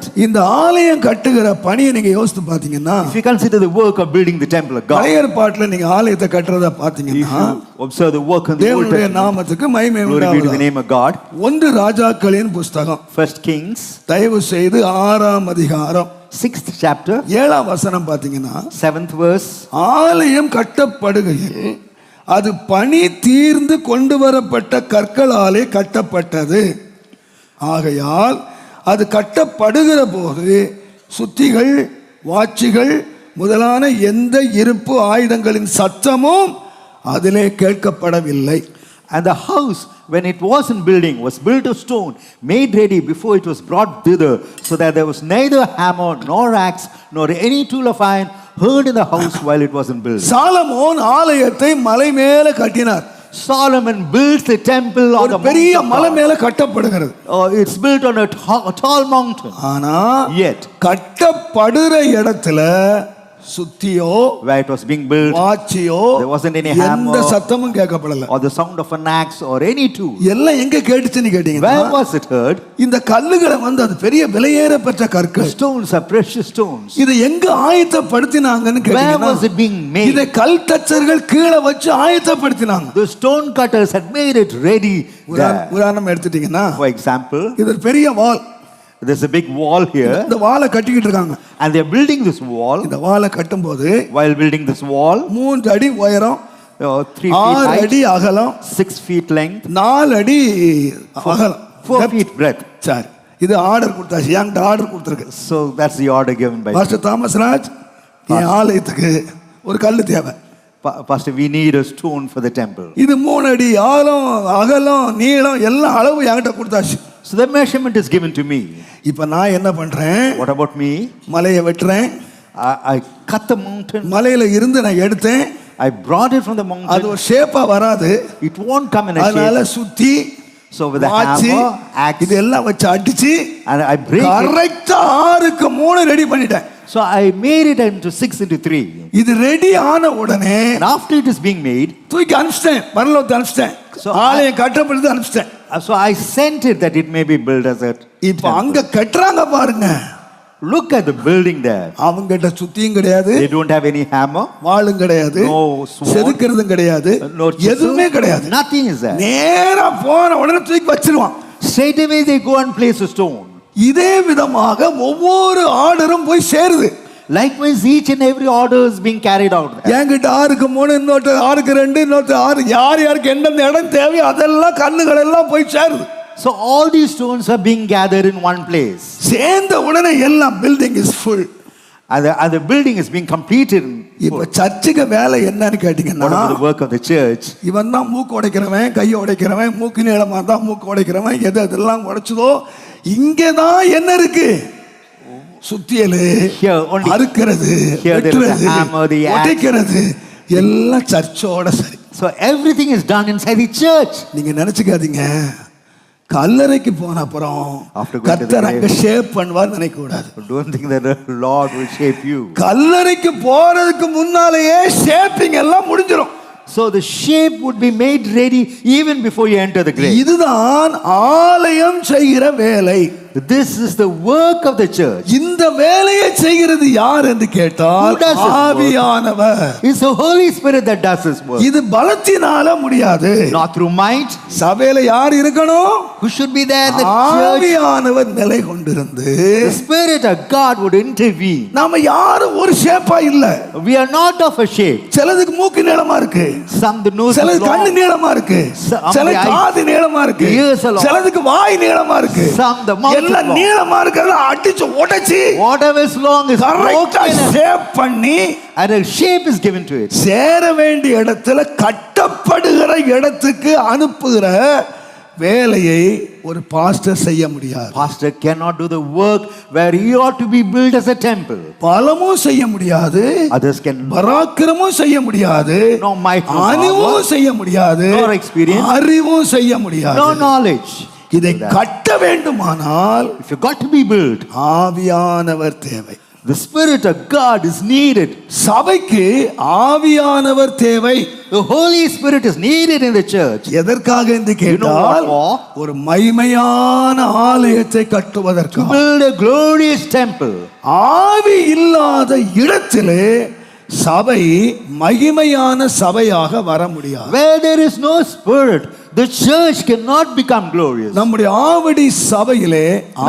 it. இந்த ஆலயம் கட்டுகிற பணியை நீங்க யோசித்து பாத்தீங்கன்னா If you consider the work of building the temple of God, பழைய ஏற்பாட்டுல நீங்க ஆலயத்தை கட்டுறத பாத்தீங்கன்னா observe the work in the Old Testament, நாமத்துக்கு மகிமை to the name of God. ஒன்று ராஜாக்களின் புஸ்தகம் First Kings, தயவு செய்து ஆறாம் அதிகாரம் sixth chapter, ஏழாம் வசனம் பாத்தீங்கன்னா seventh verse. ஆலயம் கட்டப்படுகையில் அது பணி தீர்ந்து கொண்டு வரப்பட்ட கற்களாலே கட்டப்பட்டது ஆகையால் அது கட்டப்படுகிற போது சுத்திகள் வாட்சிகள் முதலான எந்த இருப்பு ஆயுதங்களின் சத்தமும் அதிலே கேட்கப்படவில்லை And the house, when it was in building, was built of stone, made ready before it was brought thither, so that there was neither hammer nor axe nor any tool of iron heard in the house while it was in building. Solomon ஆலயத்தை மலை மேலே கட்டினார் Solomon built the temple on ஒரு the பெரிய. மலை மேலே கட்டப்படுகிறது Oh, it's built on a, ta- a tall mountain. ஆனா Yet, கட்டப்படுற இடத்துல சுத்தியோ where it was being built, வாட்சியோ There wasn't any எந்த hammer. சத்தமும் கேட்கப்படல or the sound of an axe or any tool. எல்லாம் எங்க கேட்டுச்சுன்னு கேட்டீங்கன்னா Where was it heard? இந்த கல்லுகளை வந்து அது பெரிய விலையேற பெற்ற கற்கள் stones are precious stones. இதை எங்க ஆயத்தப்படுத்தினாங்கன்னு Where கேட்டீங்கன்னா was it being made? இதை கல் தச்சர்கள் கீழே வச்சு ஆயத்தப்படுத்தினாங்க The stone cutters had made it ready. உதாரணம் எடுத்துட்டீங்கன்னா For example, இது பெரிய வால் there's a big wall here, இந்த வாலை கட்டிக்கிட்டு இருக்காங்க and they're building this wall. இந்த வாலை கட்டும்போது While building this wall, மூன்று அடி உயரம் uh, three feet ஆறு height, அடி அகலம் six feet length, நாலு அடி அகலம் four Depth. feet breadth. சரி இது ஆர்டர் கொடுத்தாச்சு என்கிட்ட ஆர்டர் கொடுத்துருக்கு So that's the order given by master Thomas Raj என் ஆலயத்துக்கு ஒரு கல் தேவை Pa- Pastor. We need a stone for the temple. இது மூணு அடி ஆழம் அகலம் நீளம் எல்லாம் அளவு என்கிட்ட கொடுத்தாச்சு So the measurement is given to me. இப்போ நான் என்ன பண்றேன் What about me? மலையை வெட்டுறேன் I cut the mountain. மலையில இருந்து நான் எடுத்தேன் I brought it from the அது mountain. ஒரு ஷேப்பா வராது It won't come in a அதனால shape. சுத்தி So with the வாச்சு hammer, axe, இது எல்லாம் வச்சு அடிச்சு and I break it. கரெக்டா ஆறுக்கு மூணு ரெடி பண்ணிட்டேன் So I made it into six into three. இது ரெடி ஆன உடனே after it is being made, தூக்கி அனுப்பிச்சிட்டேன் பரலோகத்தை அனுப்பிச்சிட்டேன் So ஆலயம் கட்டப்படுது அனுப்பிச்சிட்டேன் uh, so I sent it that it may be built as a. இப்போ அங்க கட்டுறாங்க பாருங்க Look at the building there. அவங்கிட்ட சுத்தியும் கிடையாது They don't have any hammer, வாளும் கிடையாது No. செதுக்கிறதும் கிடையாது எதுவுமே கிடையாது Nothing is there. நேரா போன உடனே தூக்கி வச்சிருவான் Straight away they go and place a stone. இதே விதமாக ஒவ்வொரு ஆர்டரும் போய் சேருது Likewise, each and every order is being carried out there. என்கிட்ட ஆறுக்கு மூணு இன்னொருத்தர் ஆறுக்கு ரெண்டு இன்னொருத்தர் ஆறு யார் யாருக்கு எந்தெந்த இடம் தேவையோ அதெல்லாம் கண்ணுகள் எல்லாம் போய் சேருது So all these stones are being gathered in one place. சேர்ந்த உடனே எல்லாம் building is full the building is being completed. in இப்ப சர்ச்சுக்கு வேலை என்னன்னு கேட்டீங்கன்னா work of the church? இவன் தான் மூக்கு உடைக்கிறவன் கையை உடைக்கிறவன் மூக்கு நீளமா தான் மூக்கு உடைக்கிறவன் எது அதெல்லாம் உடைச்சதோ இங்கே தான் என்ன இருக்கு சுத்தியலு. அறுக்கிறது. உடைக்கிறது எல்லாம் சர்ச்சோட சரி So everything is done inside the church. நீங்க நினைச்சுக்காதீங்க கல்லறைக்கு போன அப்புறம் கத்தர் அங்க. ஷேப் பண்ணுவார் நினைக்க கூடாது Don't think that the Lord will shape you. கல்லறைக்கு போறதுக்கு முன்னாலேயே ஷேப்பிங் எல்லாம் முடிஞ்சிடும் So the shape would be made ready even before you enter the grave. இதுதான் ஆலயம் செய்கிற வேலை This is the work of the church. இந்த வேலையை செய்கிறது யார் என்று கேட்டால்? ஆவியானவர் It's the Holy Spirit that does this work. இது பலத்தினால முடியாது Not through might. சபையில யார் இருக்கணும் Who should be there? The church. ஆவியானவர் நிலை கொண்டிருந்து The Spirit of God would intervene. நாம யாரும் ஒரு ஷேப்பா இல்ல We are not of a shape. சிலதுக்கு மூக்கு நீளமா இருக்கு Some the nose சிலது கண்ணு. நீளமா இருக்கு Some சில காது நீளமா இருக்கு. சிலதுக்கு வாய் நீளமா இருக்கு Some the mouth எல்லாம். நீளமா இருக்கிறத அடிச்சு உடைச்சு Whatever is long is கரெக்டா ஷேப் பண்ணி and a shape is given to it. சேர வேண்டிய இடத்துல கட்டப்படுகிற இடத்துக்கு அனுப்புகிற வேலையை ஒரு பாஸ்டர் செய்ய முடியாது Pastor cannot do the work where he ought to be built as a temple. பலமும் செய்ய முடியாது Others can பராக்கிரமும் செய்ய முடியாது No might, power. செய்ய முடியாது Nor experience. அறிவும் செய்ய முடியாது no knowledge. இதை கட்ட வேண்டுமானால் If you got to be built, ஆவியானவர் தேவை The Spirit of God is needed. சபைக்கு ஆவியானவர் தேவை The Holy Spirit is needed in the church. எதற்காக என்று கேட்டால்? ஒரு மைமையான ஆலயத்தை கட்டுவதற்கு build a glorious temple. ஆவி இல்லாத இடத்திலே சபை மகிமையான சபையாக வர முடியாது Where there is no Spirit, the church cannot become glorious. நம்முடைய ஆவடி சபையிலே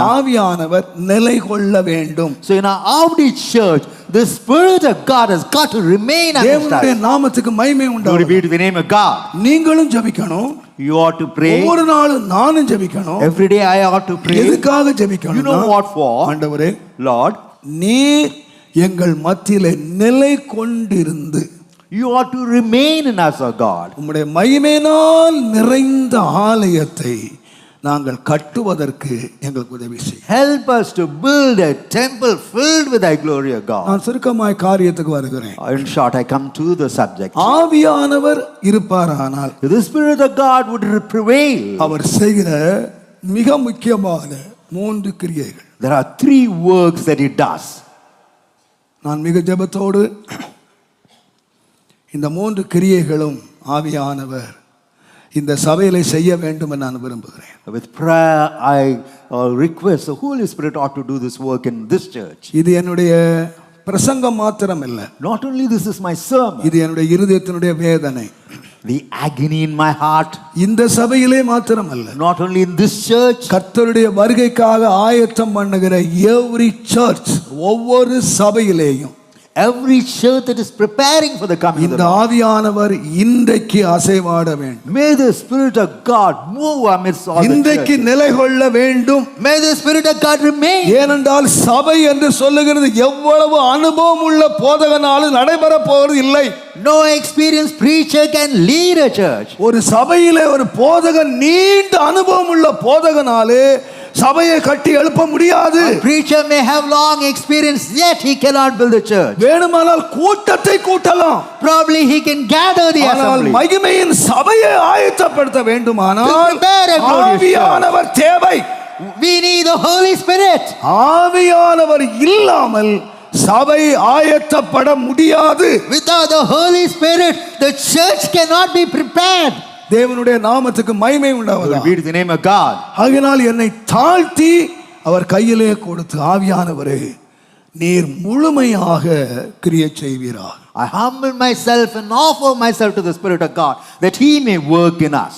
ஆவியானவர் நிலை கொள்ள வேண்டும் So in our Audi church, the Spirit of God has got to remain amongst தேவனுடைய. நாமத்துக்கு மகிமை Glory உண்டாகும் be to the name of God. நீங்களும் ஜெபிக்கணும் You ought to pray. ஒவ்வொரு நாளும் நானும் ஜெபிக்கணும் Every day I ought to pray. எதுக்காக You ஜெபிக்கணும் know what for? ஆண்டவரே Lord, நீர் எங்கள் மத்தியிலே நிலை கொண்டிருந்து you ought to remain in us, O God. உம்முடைய மகிமையினால் நிறைந்த ஆலயத்தை நாங்கள் கட்டுவதற்கு எங்களுக்கு உதவி செய்யும் Help us to build a temple filled with thy glory, O God. நான் சுருக்கமாய் காரியத்துக்கு வருகிறேன் In short, I come to the subject. ஆவியானவர் இருப்பாரானால் the Spirit of God would prevail, அவர் செய்கிற மிக முக்கியமான மூன்று கிரியைகள் there are three works that He does. நான் மிக ஜெபத்தோடு இந்த மூன்று கிரியைகளும் ஆவியானவர். இந்த சபையில செய்ய வேண்டும் என்று நான் விரும்புகிறேன். With prayer, I uh, request the Holy Spirit ought to do this work in this church. இது என்னுடைய பிரசங்கம் மாத்திரம் இல்லை Not only this is my sermon, இது என்னுடைய இருதயத்தினுடைய வேதனை. The agony in my heart, இந்த சபையிலே மாத்திரம் அல்ல not only in this church, கர்த்தருடைய வருகைக்காக ஆயத்தம் பண்ணுகிற எவ்ரி சர்ச் ஒவ்வொரு சபையிலேயும். Every church that is preparing for the coming of இந்த the Lord. ஆவியானவர் இன்றைக்கு அசைவாட வேண்டும் May the Spirit of God move amidst all the இன்றைக்கு. நிலை கொள்ள வேண்டும் May the Spirit of God remain. ஏனென்றால் சபை என்று சொல்லுகிறது எவ்வளவு அனுபவம் உள்ள போதகனாலும் நடைபெற போவது இல்லை No experienced preacher can lead a church. ஒரு சபையிலே ஒரு போதகன் நீண்ட அனுபவம் உள்ள போதகனாலே சபையை கட்டி எழுப்ப முடியாது Preacher may have long experience, yet he cannot build a church. வேணுமானால் கூட்டத்தை கூட்டலாம் Probably he can gather the ஆனால் assembly. மகிமையின் சபையை ஆயத்தப்படுத்த வேண்டுமானால் ஆவியானவர் தேவை We need the Holy Spirit. ஆவியானவர் இல்லாமல் சபை ஆயத்தப்பட முடியாது Without the Holy Spirit, the church cannot be prepared. தேவனுடைய நாமத்துக்கு மகிமை உண்டாவதா Glory be to the name of God. ஆகினால் என்னை தாழ்த்தி அவர் கையிலே கொடுத்து ஆவியானவரே நீர் முழுமையாக கிரியை செய்வீரா I humble myself and offer myself to the Spirit of God that He may work in us.